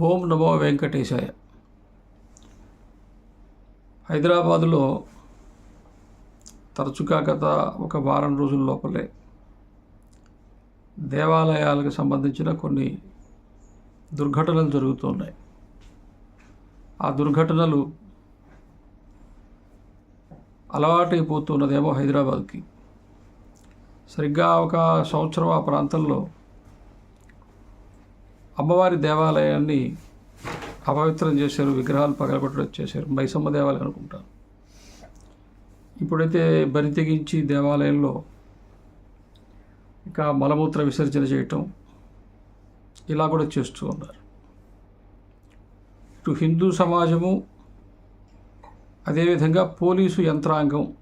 ఓం నమో వెంకటేశాయ. హైదరాబాదులో తరచుగా గత ఒక వారం రోజుల లోపలే దేవాలయాలకు సంబంధించిన కొన్ని దుర్ఘటనలు జరుగుతున్నాయి. ఆ దుర్ఘటనలు అలవాటైపోతున్నదేమో హైదరాబాద్కి. సరిగ్గా ఒక సంవత్సరం ఆ ప్రాంతంలో అమ్మవారి దేవాలయాన్ని అపవిత్రం చేశారు విగ్రహాలు పగలగొట్టడం చేశారు. మైసమ్మ దేవాలయం అనుకుంటాను. ఇప్పుడైతే బరి తెగించి దేవాలయంలో ఇంకా మలమూత్ర విసర్జన చేయటం ఇలా కూడా చేస్తూ ఉన్నారు. ఇటు హిందూ సమాజము అదేవిధంగా పోలీసు యంత్రాంగం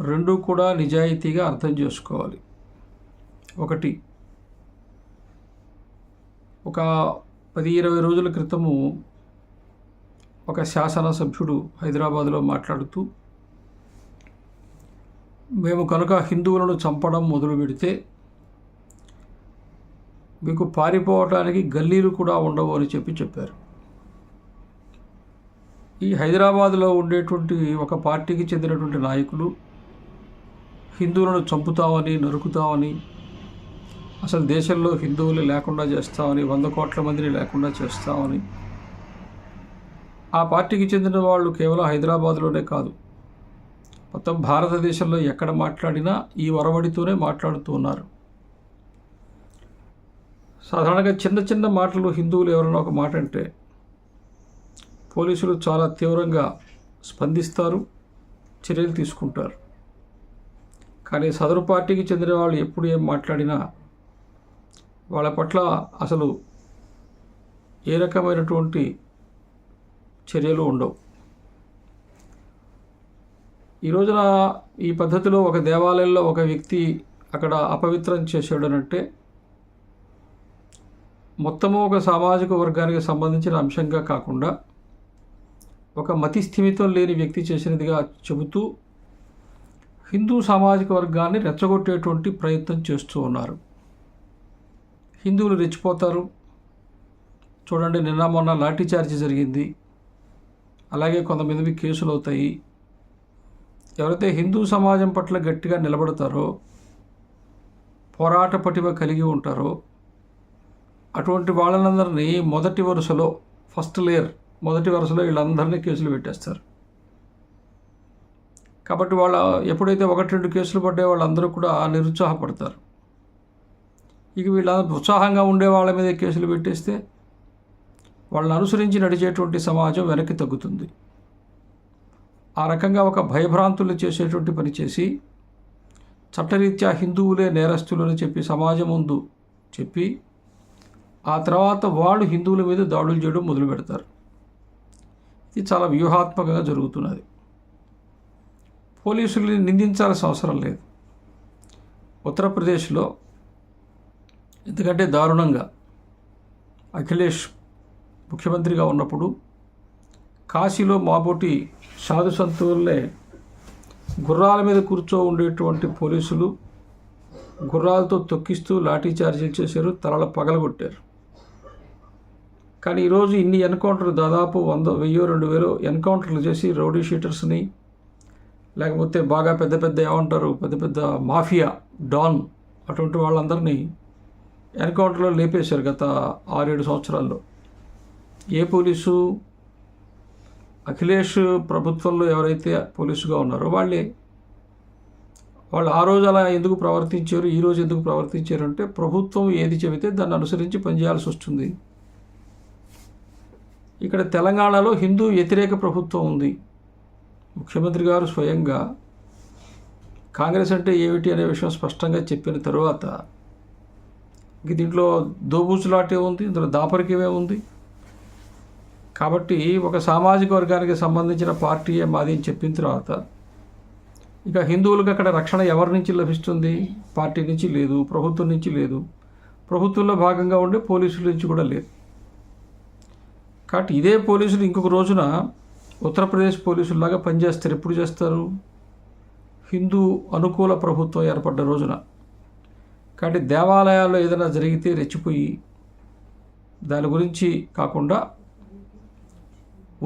రెండూ కూడా నిజాయితీగా అర్థం చేసుకోవాలి. ఒకటి ఒక పది ఇరవై రోజుల క్రితము ఒక శాసనసభ్యుడు హైదరాబాద్లో మాట్లాడుతూ మేము కనుక హిందువులను చంపడం మొదలు పెడితే మీకు పారిపోవటానికి గల్లీలు కూడా ఉండవు అని చెప్పి చెప్పారు. ఈ హైదరాబాద్లో ఉండేటువంటి ఒక పార్టీకి చెందినటువంటి నాయకులు హిందువులను చంపుతామని నరుకుతామని అసలు దేశంలో హిందువులు లేకుండా చేస్తామని వంద కోట్ల మందిని లేకుండా చేస్తామని. ఆ పార్టీకి చెందిన వాళ్ళు కేవలం హైదరాబాద్లోనే కాదు. మొత్తం భారతదేశంలో ఎక్కడ మాట్లాడినా ఈ వరవడితోనే మాట్లాడుతూ ఉన్నారు. సాధారణంగా చిన్న చిన్న మాటలు హిందువులు ఎవరైనా ఒక మాట అంటే పోలీసులు చాలా తీవ్రంగా స్పందిస్తారు చర్యలు తీసుకుంటారు. కానీ సదరు పార్టీకి చెందిన వాళ్ళు ఎప్పుడు ఏం మాట్లాడినా వాళ్ళ పట్ల అసలు ఏ రకమైనటువంటి చర్యలు ఉండవు. ఈ రోజున ఈ పద్ధతిలో ఒక దేవాలయంలో ఒక వ్యక్తి అక్కడ అపవిత్రం చేసాడనంటే మొత్తము ఒక సామాజిక వర్గానికి సంబంధించిన అంశంగా కాకుండా ఒక మతి స్థిమితం లేని వ్యక్తి చేసినదిగా చెబుతూ హిందూ సామాజిక వర్గాన్ని రెచ్చగొట్టేటువంటి ప్రయత్నం చేస్తూ ఉన్నారు. హిందువులు రెచ్చిపోతారు. చూడండి నిన్న మొన్న లాఠీ చార్జ్ జరిగింది. అలాగే కొంతమంది కేసులు అవుతాయి ఎవరైతే హిందూ సమాజం పట్ల గట్టిగా నిలబడతారో పోరాట పటిమ కలిగి ఉంటారో అటువంటి వాళ్ళందరినీ మొదటి వరుసలో ఫస్ట్ లేయర్ మొదటి వరుసలో వీళ్ళందరినీ కేసులు పెట్టేస్తారు. కాబట్టి వాళ్ళ ఎప్పుడైతే ఒకటి రెండు కేసులు పడ్డాయో వాళ్ళందరూ కూడా నిరుత్సాహపడతారు. ఇక వీళ్ళ ఉత్సాహంగా ఉండే వాళ్ళ మీద కేసులు పెట్టేస్తే వాళ్ళని అనుసరించి నడిచేటువంటి సమాజం వెనక్కి తగ్గుతుంది. ఆ రకంగా ఒక భయభ్రాంతులు చేసేటువంటి పని చేసి చట్టరీత్యా హిందువులే నేరస్తులని చెప్పి సమాజం ముందు చెప్పి ఆ తర్వాత వాళ్ళు హిందువుల మీద దాడులు చేయడం మొదలు పెడతారు. ఇది చాలా వ్యూహాత్మకంగా జరుగుతున్నది. పోలీసుల్ని నిందించాల్సిన అవసరం లేదు. ఉత్తరప్రదేశ్లో ఎందుకంటే దారుణంగా అఖిలేష్ ముఖ్యమంత్రిగా ఉన్నప్పుడు కాశీలో మాబోటి సాధు సంతువులనే గుర్రాల మీద కూర్చో ఉండేటువంటి పోలీసులు గుర్రాలతో తొక్కిస్తూ లాఠీ చార్జీలు చేశారు తలల పగలగొట్టారు. కానీ ఈరోజు ఇన్ని ఎన్కౌంటర్లు దాదాపు వంద వెయ్యో రెండు వేలు ఎన్కౌంటర్లు చేసి రౌడీ షీటర్స్ని లేకపోతే బాగా పెద్ద పెద్ద ఏమంటారు పెద్ద పెద్ద మాఫియా డాన్ అటువంటి వాళ్ళందరినీ ఎన్కౌంటర్లో లేపేశారు గత ఆరేడు సంవత్సరాల్లో. ఏ పోలీసు అఖిలేష్ ప్రభుత్వంలో ఎవరైతే పోలీసుగా ఉన్నారో వాళ్ళే. వాళ్ళు ఆ రోజు అలా ఎందుకు ప్రవర్తించారు ఈ రోజు ఎందుకు ప్రవర్తించారు అంటే ప్రభుత్వం ఏది చెబితే దాన్ని అనుసరించి పనిచేయాల్సి వస్తుంది. ఇక్కడ తెలంగాణలో హిందూ వ్యతిరేక ప్రభుత్వం ఉంది. ముఖ్యమంత్రి గారు స్వయంగా. కాంగ్రెస్ అంటే ఏమిటి అనే విషయం స్పష్టంగా చెప్పిన తరువాత ఇంక దీంట్లో దోబూచులాటే ఉంది ఇందులో దాపరికమే ఉంది. కాబట్టి ఒక సామాజిక వర్గానికి సంబంధించిన పార్టీయే మాది అని చెప్పిన తర్వాత ఇక హిందువులకు అక్కడ రక్షణ ఎవరి నుంచి లభిస్తుంది? పార్టీ నుంచి లేదు ప్రభుత్వం నుంచి లేదు. ప్రభుత్వంలో భాగంగా ఉండే పోలీసుల నుంచి కూడా లేదు. కాబట్టి ఇదే పోలీసులు ఇంకొక రోజున ఉత్తరప్రదేశ్ పోలీసుల్లాగా పనిచేస్తారు. ఎప్పుడు చేస్తారు? హిందూ అనుకూల ప్రభుత్వం ఏర్పడ్డ రోజున. కాబట్టి దేవాలయాల్లో ఏదైనా జరిగితే రెచ్చిపోయి దాని గురించి కాకుండా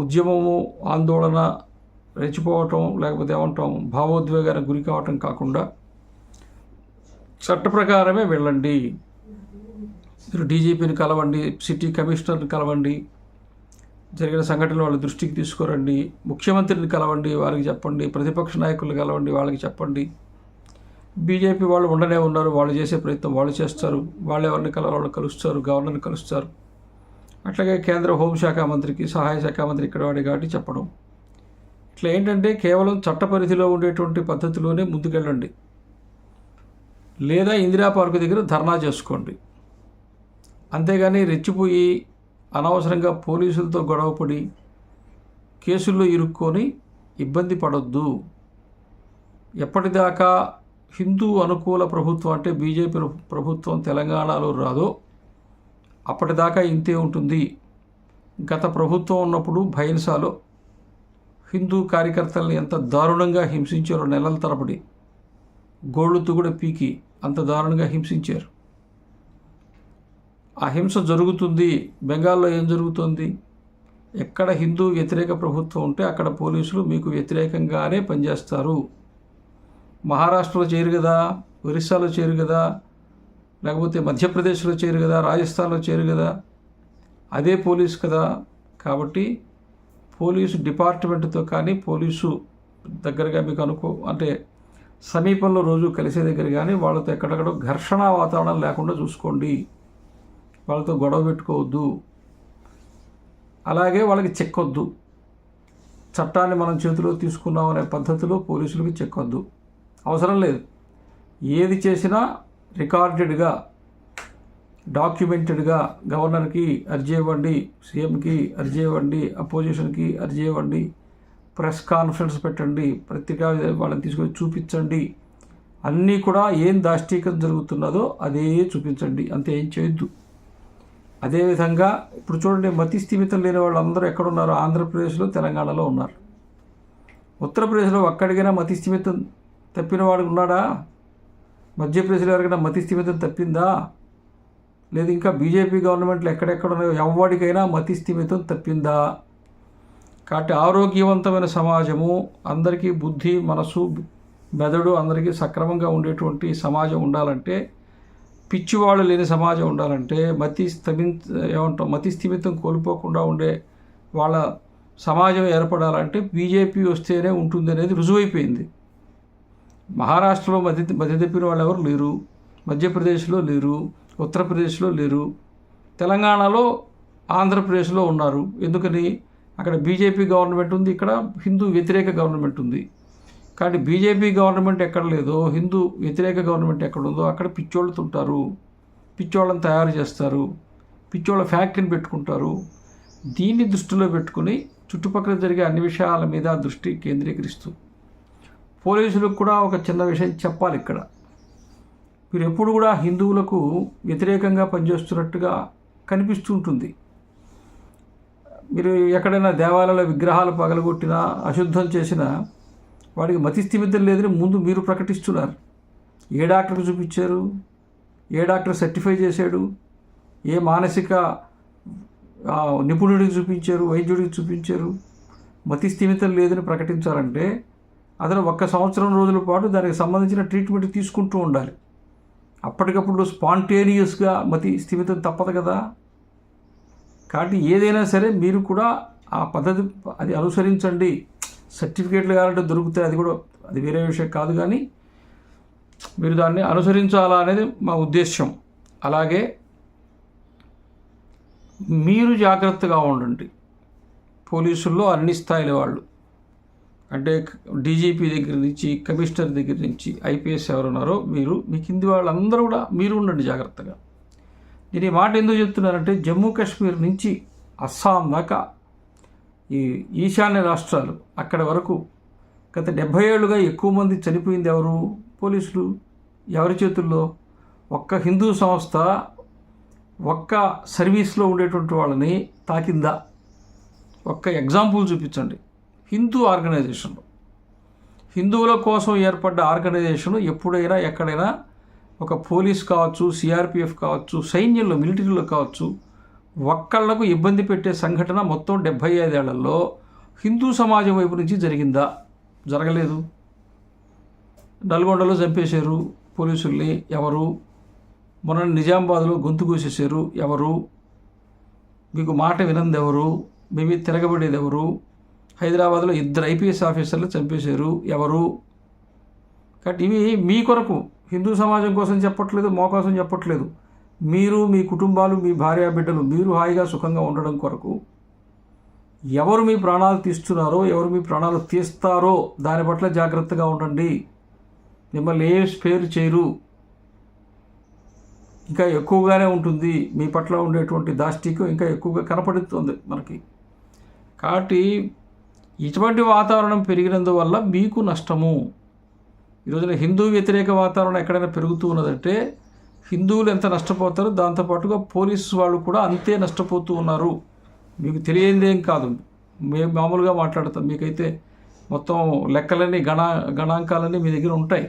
ఉద్యమము ఆందోళన రెచ్చిపోవటం లేకపోతే ఏమంటాం భావోద్వేగానికి గురి కావటం కాకుండా చట్ట ప్రకారమే వెళ్ళండి. మీరు డీజీపీని కలవండి సిటీ కమిషనర్ని కలవండి జరిగిన సంఘటనలు వాళ్ళ దృష్టికి తీసుకురండి ముఖ్యమంత్రిని కలవండి వారికి చెప్పండి ప్రతిపక్ష నాయకులు కలవండి వాళ్ళకి చెప్పండి. బీజేపీ వాళ్ళు ఉండనే ఉన్నారు వాళ్ళు చేసే ప్రయత్నం వాళ్ళు చేస్తారు వాళ్ళు ఎవరిని కల వాళ్ళు కలుస్తారు గవర్నర్ని కలుస్తారు. అట్లాగే కేంద్ర హోంశాఖ మంత్రికి సహాయ శాఖ మంత్రి ఇక్కడ వాడి కాబట్టి చెప్పడం. ఇట్లా ఏంటంటే కేవలం చట్ట పరిధిలో ఉండేటువంటి పద్ధతిలోనే ముందుకెళ్ళండి. లేదా ఇందిరా పార్కు దగ్గర ధర్నా చేసుకోండి. అంతేగాని రెచ్చిపోయి అనవసరంగా పోలీసులతో గొడవపడి కేసుల్లో ఇరుక్కొని ఇబ్బంది పడొద్దు. ఎప్పటిదాకా హిందూ అనుకూల ప్రభుత్వం అంటే బీజేపీ ప్రభుత్వం తెలంగాణలో రాదో. అప్పటిదాకా ఇంతే ఉంటుంది. గత ప్రభుత్వం ఉన్నప్పుడు భైన్సాలో హిందూ కార్యకర్తల్ని ఎంత దారుణంగా హింసించారో నెలల తరబడి. గోళ్ళుతో కూడా పీకి అంత దారుణంగా హింసించారు. ఆ హింస జరుగుతుంది. బెంగాల్లో ఏం జరుగుతుంది? ఎక్కడ హిందూ వ్యతిరేక ప్రభుత్వం ఉంటే అక్కడ పోలీసులు మీకు వ్యతిరేకంగానే పనిచేస్తారు. మహారాష్ట్రలో చేయరు కదా ఒరిస్సాలో చేయరు కదా లేకపోతే మధ్యప్రదేశ్లో చేయరు కదా రాజస్థాన్లో చేయరు కదా అదే పోలీసు కదా. కాబట్టి పోలీసు డిపార్ట్మెంట్తో కానీ పోలీసు దగ్గరగా మీకు అనుకో అంటే సమీపంలో రోజు కలిసే దగ్గర కానీ వాళ్ళతో ఎక్కడెక్కడ ఘర్షణ వాతావరణం లేకుండా చూసుకోండి. వాళ్ళతో గొడవ పెట్టుకోవద్దు. అలాగే వాళ్ళకి చెక్కొద్దు చట్టాన్ని మనం చేతిలో తీసుకున్నాం అనే పద్ధతిలో పోలీసులకి చెక్కొద్దు అవసరం లేదు. ఏది చేసినా రికార్డెడ్గా డాక్యుమెంటెడ్గా గవర్నర్కి అర్జీ ఇవ్వండి సీఎంకి అర్జీ ఇవ్వండి అపోజిషన్కి అర్జీ ఇవ్వండి ప్రెస్ కాన్ఫరెన్స్ పెట్టండి పత్రికా వాళ్ళని తీసుకొని చూపించండి. అన్నీ కూడా ఏం దాష్టీకం జరుగుతున్నదో అదే చూపించండి. అంతే ఏం చేయొద్దు. అదేవిధంగా ఇప్పుడు చూడండి మతి స్థిమితం లేని వాళ్ళందరూ ఎక్కడున్నారు? ఆంధ్రప్రదేశ్లో తెలంగాణలో ఉన్నారు. ఉత్తరప్రదేశ్లో ఒక్కడికైనా మతి స్థిమితం తప్పిన వాడు ఉన్నాడా మధ్యప్రదేశ్లో ఎవరికైనా మతి స్థిమితం తప్పిందా? లేదు ఇంకా బీజేపీ గవర్నమెంట్లు ఎక్కడెక్కడ ఉన్నాయో ఎవరికైనా మతి స్థిమితం తప్పిందా? కాబట్టి ఆరోగ్యవంతమైన సమాజము అందరికీ బుద్ధి మనసు మెదడు అందరికీ సక్రమంగా ఉండేటువంటి సమాజం ఉండాలంటే పిచ్చివాళ్ళు లేని సమాజం ఉండాలంటే మతి స్థమి ఏమంటాం మతి స్థిమితం కోల్పోకుండా ఉండే వాళ్ళ సమాజం ఏర్పడాలంటే బీజేపీ వస్తేనే ఉంటుంది అనేది రుజువైపోయింది. మహారాష్ట్రలో మధ్య మధ్య తప్పిన వాళ్ళు ఎవరు లేరు మధ్యప్రదేశ్లో లేరు ఉత్తరప్రదేశ్లో లేరు తెలంగాణలో ఆంధ్రప్రదేశ్లో ఉన్నారు. ఎందుకని? అక్కడ బీజేపీ గవర్నమెంట్ ఉంది ఇక్కడ హిందూ వ్యతిరేక గవర్నమెంట్ ఉంది. కాబట్టి బీజేపీ గవర్నమెంట్ ఎక్కడ లేదో హిందూ వ్యతిరేక గవర్నమెంట్ ఎక్కడ ఉందో అక్కడ పిచ్చోళ్ళు తింటారు. పిచ్చోళ్ళని తయారు చేస్తారు. పిచ్చోళ్ళ ఫ్యాక్టరీని పెట్టుకుంటారు. దీన్ని దృష్టిలో పెట్టుకుని చుట్టుపక్కల జరిగే అన్ని విషయాల మీద దృష్టి కేంద్రీకరిస్తూ పోలీసులకు కూడా ఒక చిన్న విషయం చెప్పాలి ఇక్కడ. మీరు ఎప్పుడు కూడా హిందువులకు వ్యతిరేకంగా పనిచేస్తున్నట్టుగా కనిపిస్తుంటుంది. మీరు ఎక్కడైనా దేవాలయాల విగ్రహాలు పగలగొట్టినా అశుద్ధం చేసినా వాడికి మతిస్థిమితం లేదని ముందు మీరు ప్రకటిస్తున్నారు. ఏ డాక్టర్కి చూపించారు? ఏ డాక్టర్ సర్టిఫై చేశాడు? ఏ మానసిక నిపుణుడికి చూపించారు? వైద్యుడికి చూపించారు? మతిస్థిమితం లేదని ప్రకటించాలంటే అతను ఒక్క సంవత్సరం రోజుల పాటు దానికి సంబంధించిన ట్రీట్మెంట్ తీసుకుంటూ ఉండాలి. అప్పటికప్పుడు స్పాంటేనియస్గా మతి స్థిమితం తప్పదు కదా. కాబట్టి ఏదైనా సరే మీరు కూడా ఆ పద్ధతి అది అనుసరించండి. సర్టిఫికేట్లు కావాలంటే దొరుకుతాయి. అది కూడా అది వేరే విషయం కాదు కానీ మీరు దాన్ని అనుసరించాలా అనేది మా ఉద్దేశ్యం. అలాగే మీరు జాగ్రత్తగా ఉండండి. పోలీసుల్లో అన్ని స్థాయిల వాళ్ళు. అంటే డీజీపీ దగ్గర నుంచి కమిషనర్ దగ్గర నుంచి ఐపీఎస్ ఎవరున్నారో మీరు మీ కింది వాళ్ళందరూ కూడా మీరు ఉండండి జాగ్రత్తగా. నేను ఈ మాట ఎందుకు చెప్తున్నానంటే జమ్మూ కాశ్మీర్ నుంచి అస్సాం దాకా ఈ ఈశాన్య రాష్ట్రాలు అక్కడ వరకు గత డెబ్భై ఏళ్ళుగా ఎక్కువ మంది చనిపోయింది ఎవరు? పోలీసులు. ఎవరి చేతుల్లో? ఒక్క హిందూ సంస్థ ఒక్క సర్వీస్లో ఉండేటువంటి వాళ్ళని తాకిందా? ఒక్క ఎగ్జాంపుల్ చూపించండి. హిందూ ఆర్గనైజేషన్లు. హిందువుల కోసం ఏర్పడ్డ ఆర్గనైజేషన్ ఎప్పుడైనా ఎక్కడైనా ఒక పోలీస్ కావచ్చు సిఆర్పిఎఫ్ కావచ్చు సైన్యంలో మిలిటరీలో కావచ్చు ఒక్కళ్ళకు ఇబ్బంది పెట్టే సంఘటన మొత్తం డెబ్భై ఐదేళ్ళలో హిందూ సమాజం వైపు నుంచి జరిగిందా? జరగలేదు. నల్గొండలో చంపేశారు పోలీసుల్ని ఎవరు? మొన్న నిజామాబాద్లో గొంతు కోసేశారు ఎవరు? మీకు మాట వినందెవరు? మేమీ మీ తిరగబడేది ఎవరు హైదరాబాద్లో ఇద్దరు ఐపీఎస్ ఆఫీసర్లు చంపేశారు. ఎవరు? కాబట్టి ఇవి మీ కొరకు. హిందూ సమాజం కోసం చెప్పట్లేదు మా కోసం చెప్పట్లేదు. మీరు మీ కుటుంబాలు మీ భార్య బిడ్డలు మీరు హాయిగా సుఖంగా ఉండడం కొరకు ఎవరు మీ ప్రాణాలు తీస్తున్నారో ఎవరు మీ ప్రాణాలు తీస్తారో దాని పట్ల జాగ్రత్తగా ఉండండి. మిమ్మల్ని ఏ స్పేర్ చేయరు. ఇంకా ఎక్కువగానే ఉంటుంది. మీ పట్ల ఉండేటువంటి దాష్టికం ఇంకా ఎక్కువగా కనపడుతుంది మనకి. కాబట్టి ఇటువంటి వాతావరణం పెరిగినందువల్ల మీకు నష్టము. ఈ రోజున హిందూ వ్యతిరేక వాతావరణం ఎక్కడైనా పెరుగుతూ ఉన్నదంటే హిందువులు ఎంత నష్టపోతారో దాంతోపాటుగా పోలీసు వాళ్ళు కూడా అంతే నష్టపోతూ ఉన్నారు. మీకు తెలియదేం కాదు. మేము మామూలుగా మాట్లాడతాం. మీకైతే మొత్తం లెక్కలన్నీ గణా గణాంకాలన్నీ మీ దగ్గర ఉంటాయి.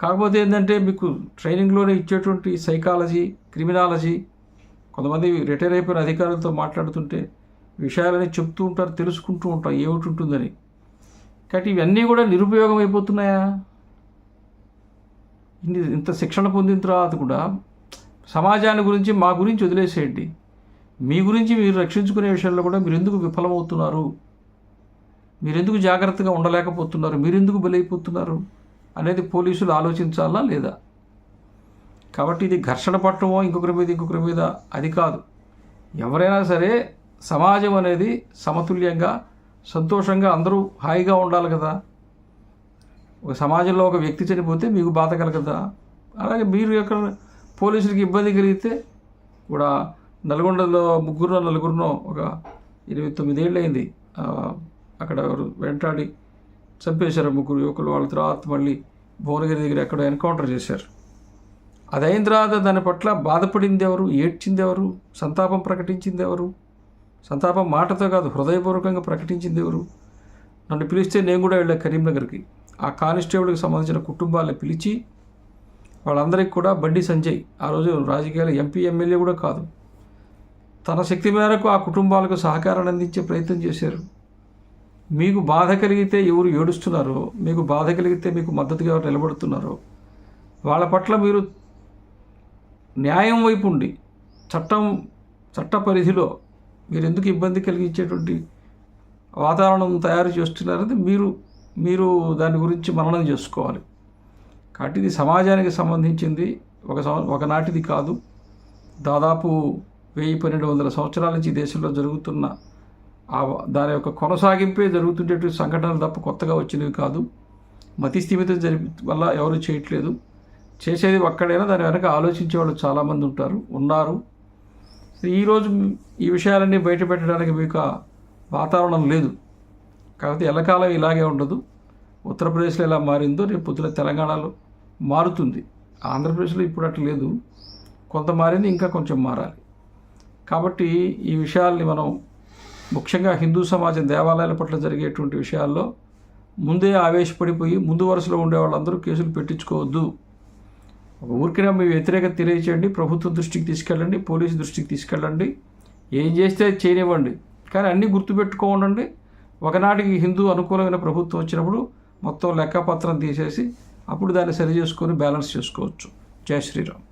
కాకపోతే ఏంటంటే మీకు ట్రైనింగ్లోనే ఇచ్చేటువంటి సైకాలజీ క్రిమినాలజీ కొంతమంది రిటైర్ అయిపోయిన అధికారులతో మాట్లాడుతుంటే విషయాలని చెప్తూ ఉంటారు తెలుసుకుంటూ ఉంటాం ఏమిటి ఉంటుందని. కాబట్టి ఇవన్నీ కూడా నిరుపయోగం అయిపోతున్నాయా ఇన్ని ఇంత శిక్షణ పొందిన తర్వాత కూడా సమాజాన్ని గురించి మా గురించి వదిలేసేయండి. మీ గురించి మీరు రక్షించుకునే విషయంలో కూడా మీరు ఎందుకు విఫలమవుతున్నారు? మీరెందుకు జాగ్రత్తగా ఉండలేకపోతున్నారు? మీరెందుకు బలైపోతున్నారు? అనేది పోలీసులు ఆలోచించాలా లేదా? కాబట్టి ఇది ఘర్షణ పట్టమో ఇంకొకరి మీద ఇంకొకరి మీద అది కాదు. ఎవరైనా సరే సమాజం అనేది సమతుల్యంగా సంతోషంగా అందరూ హాయిగా ఉండాలి కదా. ఒక సమాజంలో ఒక వ్యక్తి చనిపోతే మీకు బాధ కలగదా అలాగే మీరు ఎక్కడ పోలీసులకి ఇబ్బంది కలిగితే కూడా నల్గొండలో ముగ్గురునో నలుగురునో ఒక ఇరవై తొమ్మిదేళ్ళు అయింది అక్కడ ఎవరు వెంటాడి చంపేశారు ముగ్గురు యువకులు. వాళ్ళ తర్వాత మళ్ళీ భువనగిరి దగ్గర ఎక్కడో ఎన్కౌంటర్ చేశారు. అది అయిన తర్వాత దాని పట్ల బాధపడింది ఎవరు? ఏడ్చింది ఎవరు? సంతాపం ప్రకటించింది ఎవరు? సంతాపం మాటతో కాదు హృదయపూర్వకంగా ప్రకటించింది ఎవరు? నన్ను పిలిస్తే నేను కూడా వెళ్ళా కరీంనగర్కి ఆ కానిస్టేబుల్కి సంబంధించిన కుటుంబాలను పిలిచి వాళ్ళందరికీ కూడా బండి సంజయ్ ఆ రోజు రాజకీయాలు ఎంపీ ఎమ్మెల్యే కూడా కాదు. తన శక్తి మేరకు ఆ కుటుంబాలకు సహకారాన్ని అందించే ప్రయత్నం చేశారు. మీకు బాధ కలిగితే ఎవరు ఏడుస్తున్నారో మీకు బాధ కలిగితే మీకు మద్దతుగా ఎవరు నిలబడుతున్నారో వాళ్ళ పట్ల మీరు న్యాయం వైపు ఉండి చట్టం చట్ట పరిధిలో మీరు ఎందుకు ఇబ్బంది కలిగించేటువంటి వాతావరణం తయారు చేస్తున్నారని మీరు మీరు దాని గురించి మననం చేసుకోవాలి. కాబట్టి ఇది సమాజానికి సంబంధించింది ఒక సం ఒకనాటిది కాదు. దాదాపు వెయ్యి పన్నెండు వందల సంవత్సరాల నుంచి దేశంలో జరుగుతున్న ఆ దాని యొక్క కొనసాగింపే జరుగుతుండేటువంటి సంఘటనలు తప్ప కొత్తగా వచ్చినవి కాదు. మతి స్థిమితం జరిపి వల్ల ఎవరు చేయట్లేదు. చేసేది ఒక్కడైనా దాని వెనక ఆలోచించే వాళ్ళు చాలామంది ఉంటారు ఉన్నారు. ఈరోజు ఈ విషయాలన్నీ బయట పెట్టడానికి మీకు వాతావరణం లేదు. కాకపోతే ఎల్లకాలం ఇలాగే ఉండదు. ఉత్తరప్రదేశ్లో ఎలా మారిందో రేపు పొద్దున తెలంగాణలో మారుతుంది. ఆంధ్రప్రదేశ్లో ఇప్పుడు అట్లా లేదు. కొంత మారింది ఇంకా కొంచెం మారాలి. కాబట్టి ఈ విషయాల్ని మనం ముఖ్యంగా హిందూ సమాజం దేవాలయాల పట్ల జరిగేటువంటి విషయాల్లో ముందే ఆవేశపడిపోయి ముందు వరుసలో ఉండే వాళ్ళందరూ కేసులు పెట్టించుకోవద్దు. ఒక ఊరికైనా మీ వ్యతిరేకత తెలియచేయండి ప్రభుత్వం దృష్టికి తీసుకెళ్ళండి పోలీసు దృష్టికి తీసుకెళ్ళండి ఏం చేస్తే అది చేయనివ్వండి. కానీ అన్నీ గుర్తుపెట్టుకోండి ఒకనాటికి హిందూ అనుకూలమైన ప్రభుత్వం వచ్చినప్పుడు మొత్తం లెక్కపత్రం తీసేసి అప్పుడు దాన్ని సరి చేసుకొని బ్యాలెన్స్ చేసుకోవచ్చు. జై శ్రీరామ్.